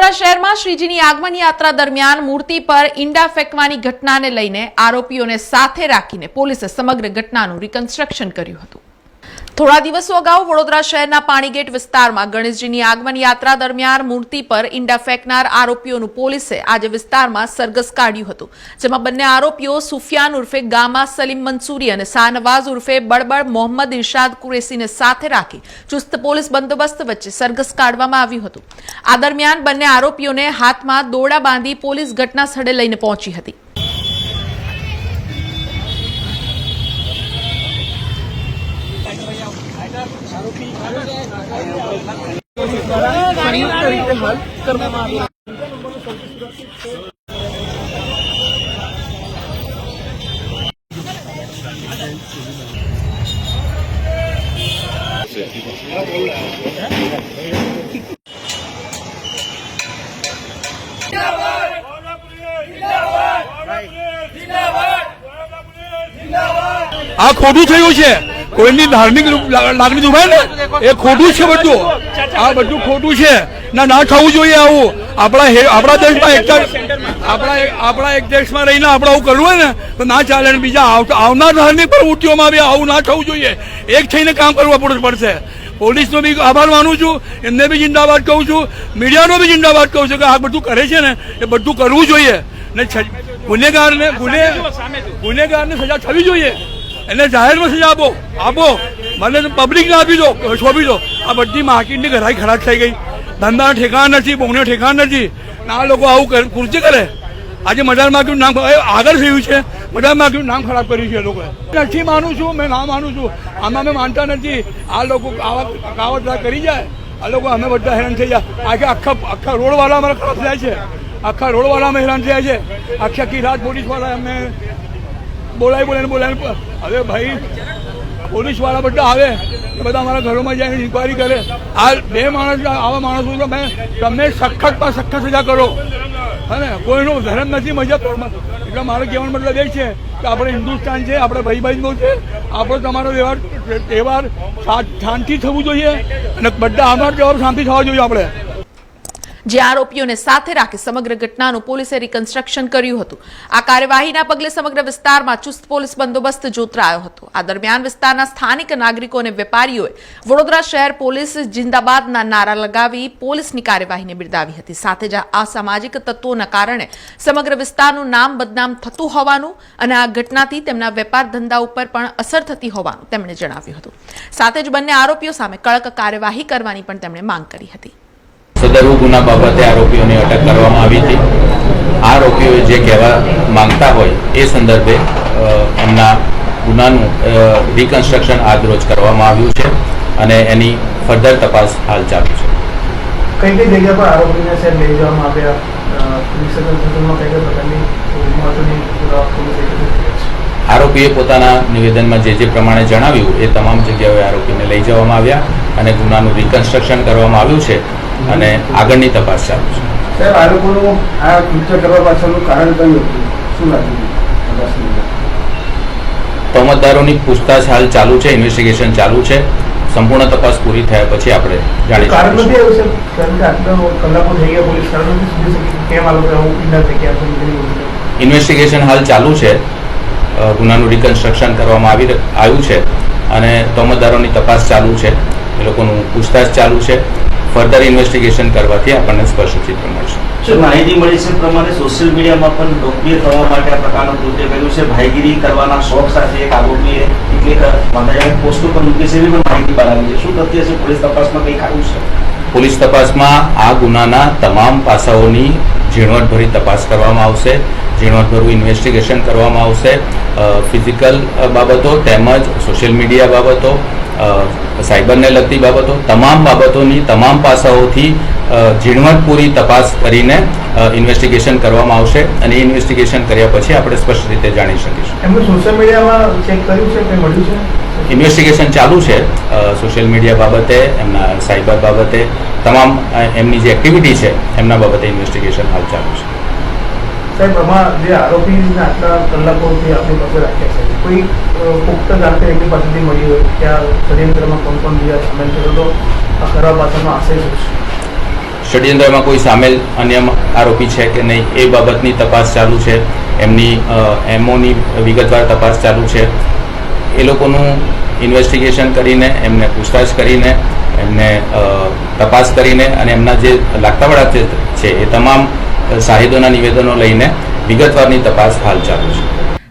વડોદરા શહેરમાં શ્રીજીની આગમન યાત્રા દરમિયાન મૂર્તિ પર ઈંડા ફેંકવાની ઘટનાને લઈને આરોપીઓને સાથે રાખીને પોલીસે સમગ્ર ઘટનાનું રિકન્સ્ટ્રક્શન કર્યું હતું. થોડા દિવસો અગાઉ વડોદરા શહેરના પાણીગેટ વિસ્તારમાં ગણેશજીની આગમન યાત્રા દરમિયાન મૂર્તિ પર ઈંડા ફેંકનાર આરોપીઓનું પોલીસે આજે વિસ્તારમાં સરઘસ કાઢ્યું હતું, જેમાં બંને આરોપીઓ સુફિયાન ઉર્ફે ગામા સલીમ મંસૂરી અને શાહનવાઝ ઉર્ફે બળબડ મોહમ્મદ ઇરશાદ કુરેશીને સાથે રાખી ચુસ્ત પોલીસ બંદોબસ્ત વચ્ચે સરઘસ કાઢવામાં આવ્યું હતું. આ દરમિયાન બંને આરોપીઓને હાથમાં દોરડા બાંધી પોલીસ ઘટના સ્થળે લઈને પહોંચી હતી. આ ખોટું થયું છે. કોઈની ધાર્મિક લાગણી દુભાય ને એ ખોટું છે બધું. આ બધું ખોટું છે. ના ના થવું જોઈએ આવું. આપણા આપણા દેશમાં એક આપણા આપણા એક દેશમાં રહીને આપણે આવું કરવું હોય ને તો ના ચાલે ને બીજા આવ- આવનાર ધાર્મિક પ્રવૃત્તિઓમાં બી આવું ના થવું જોઈએ. એક થઈને કામ કરવું પડે- પડશે. પોલીસનો બી આભાર માનું છું એમને બી જિંદાબાદ કહું છું મીડિયાનો બી જિંદાબાદ કહું છું કે આ બધું કરે છે ને એ બધું કરવું જોઈએ. ને ગુનેગારને ગુને ગુનેગારને સજા થવી જોઈએ. એને જાહેરમાં સજા આપો આપો મને પબ્લિકને આપી દો છોપી દો. આ બધી માર્કેટની ઘરાઈ ખરાબ થઈ ગઈ. ધંધા ઠેકાણ નથી બહુને ઠેકાણ નથી. આ લોકો આવું કરે કરે. આજે મજાર માર્કેટ નામ આગળ થયું છે. મજાર માર્કેટ નામ ખરાબ કર્યું છે એ લોકોએ. નથી માનું છું, મેં ના માનું છું. આમાં અમે માનતા નથી. આ લોકો કાવત, કાવતરા કરી જાય. આ લોકો અમે બધા હેરાન થઈ જાય આજે આખા આખા રોડવાળા અમારા ખરાબ થયા છે. આખા રોડવાળા અમે હેરાન થયા છે. આખી આખી રાત પોલીસવાળા અમે બોલાવી બોલાવીને બોલાવીને હવે ભાઈ પોલીસવાળા બધા આવે બધા અમારા ઘરોમાં જઈને ઇન્કવાયરી કરે. આ બે માણસ, આવા માણસો તમે મેં સખતમાં સખત સજા કરો. હે કોઈનો ધર્મ નથી, મજા એટલે મારો કહેવાનો મતલબ એ છે કે આપણે હિન્દુસ્તાન છે, આપણે ભાઈ ભાઈનો છે, આપણો તમારો વ્યવહાર તહેવાર શાંતિ થવું જોઈએ અને બધા અમારો જવાબ શાંતિ થવા જોઈએ આપણે. જે આરોપીઓને સાથે રાખી સમગ્ર ઘટનાનું પોલીસે રિકન્સ્ટ્રક્શન કર્યું હતું. આ કાર્યવાહીના પગલે સમગ્ર વિસ્તારમાં ચુસ્ત પોલીસ બંદોબસ્ત જોતરાયો હતો. આ દરમિયાન વિસ્તારના સ્થાનિક નાગરિકો અને વેપારીઓએ વડોદરા શહેર પોલીસ જિંદાબાદના નારા લગાવી પોલીસની કાર્યવાહીને બિરદાવી હતી. સાથે જ આ અસામાજિક તત્વોના કારણે સમગ્ર વિસ્તારનું નામ બદનામ થતું હોવાનું અને આ ઘટનાથી તેમના વેપાર ધંધા ઉપર પણ અસર થતી હોવાનું તેમણે જણાવ્યું હતું. સાથે જ બંને આરોપીઓ સામે કડક કાર્યવાહી કરવાની પણ તેમણે માંગ કરી હતી. સદરુ ગુના બાબતે આરોપીઓની અટક કરવામાં આવી હતી. આરોપીઓ જે કહેવા માંગતા હોય એ સંદર્ભે એમના ગુનાનું રિકન્સ્ટ્રક્શન આજરોજ કરવામાં આવ્યું છે અને એની ફર્ધર તપાસ હાલ ચાલુ છે. કઈ કઈ જગ્યા પર આરોપીને છે લઈ જવામાં આવ્યા? આરોપીએ પોતાના નિવેદનમાં જે જે પ્રમાણે જણાવ્યું એ તમામ જગ્યાએ આરોપીને લઈ જવામાં આવ્યા અને ગુનાનું રિકન્સ્ટ્રક્શન કરવામાં આવ્યું છે. અને આગળની તપાસ ચાલુ છે. સાહેબ આ લોકોનું આ કૃત્ય કરવા પાછળનું કારણ કયું હતું? શું લાગ્યું તપાસની પૂછતાછ હાલ ચાલુ છે ઇન્વેસ્ટિગેશન ચાલુ છે. સંપૂર્ણ તપાસ પૂરી થયા પછી આપણે જાણી કારણ નથી આવ્યું સર કારણ કે આટલા કલાકો થઈ ગયા પોલીસ કારણ નથી સમજી શકી કેમ આ લોકો ઈંડા થઈ ગયા ઇન્વેસ્ટિગેશન હાલ ચાલુ છે. ગુનાનું રિકન્સ્ટ્રક્શન કરવામાં આવી આવ્યું છે. અને તોમતદારોની તપાસ ચાલુ છે. એ લોકોનું પૂછતાછ ચાલુ છે. ફર્ધર ઇન્વેસ્ટિગેશન કરવાથી આપણને સ્પષ્ટ ચિત્ર મળશે. માહિતી મળી છે પ્રમાણે સોશિયલ મીડિયામાં પણ લોકપ્રિય થવા માટે આ પ્રકારનું કૃત્ય કર્યું છે. ભાઈગીરી કરવાના શોખ સાથે એક આરોપીએ કેટલીક પોસ્ટો પર મૂકી છે. એવી પણ માહિતી બહાર છે. શું તથ્ય છે? પોલીસ તપાસમાં કંઈક આવ્યું છે? પોલીસ તપાસમાં આ ગુનાના તમામ પાસાઓની ઝીણવટભરી તપાસ કરવામાં આવશે. ઝીણવટભરું ઇન્વેસ્ટિગેશન કરવામાં આવશે. ફિઝિકલ બાબતો તેમજ સોશિયલ મીડિયા બાબતો સાયબરને લગતી બાબતો, તમામ બાબતોની તમામ પાસાઓથી ઝીણવટપૂરી તપાસ કરીને ઇન્વેસ્ટિગેશન કરવામાં આવશે અને એ ઇન્વેસ્ટિગેશન કર્યા પછી આપણે સ્પષ્ટ રીતે જાણી શકીશું. એમનું સોશિયલ મીડિયામાં ચેક કર્યું છે કંઈ મળ્યું છે? ઇન્વેસ્ટિગેશન ચાલુ છે. સોશિયલ મીડિયા બાબતે એમના સાયબર બાબતે તમામ એમની જે એક્ટિવિટી છે એમના બાબતે ઇન્વેસ્ટિગેશન હાલ ચાલુ છે. સાહેબ આમાં જે આરોપીને આટલા કલાકોથી આપણી પાસે રાખ્યા છે. કોઈ પુખ્ત જાણકારી એમની પાસેથી મળી હોય કે આ ષડયંત્રમાં કોણ કોણ બીજા સામેલ છે તો આ કરવા પાછળનો આશય શું છે. ષડયંત્રમાં કોઈ સામેલ અન્ય આરોપી છે કે નહીં, એ બાબતની તપાસ ચાલુ છે. એમની એમઓની વિગતવાર તપાસ ચાલુ છે. એ લોકોનું ઇન્વેસ્ટિગેશન કરીને, એમને પૂછતાછ કરીને, એમને તપાસ કરીને અને એમના જે લાગતાવાળા છે- એ તમામ સાહિદોના નિવેદનો લઈને વિગતવારની તપાસ હાલ ચાલુ છે.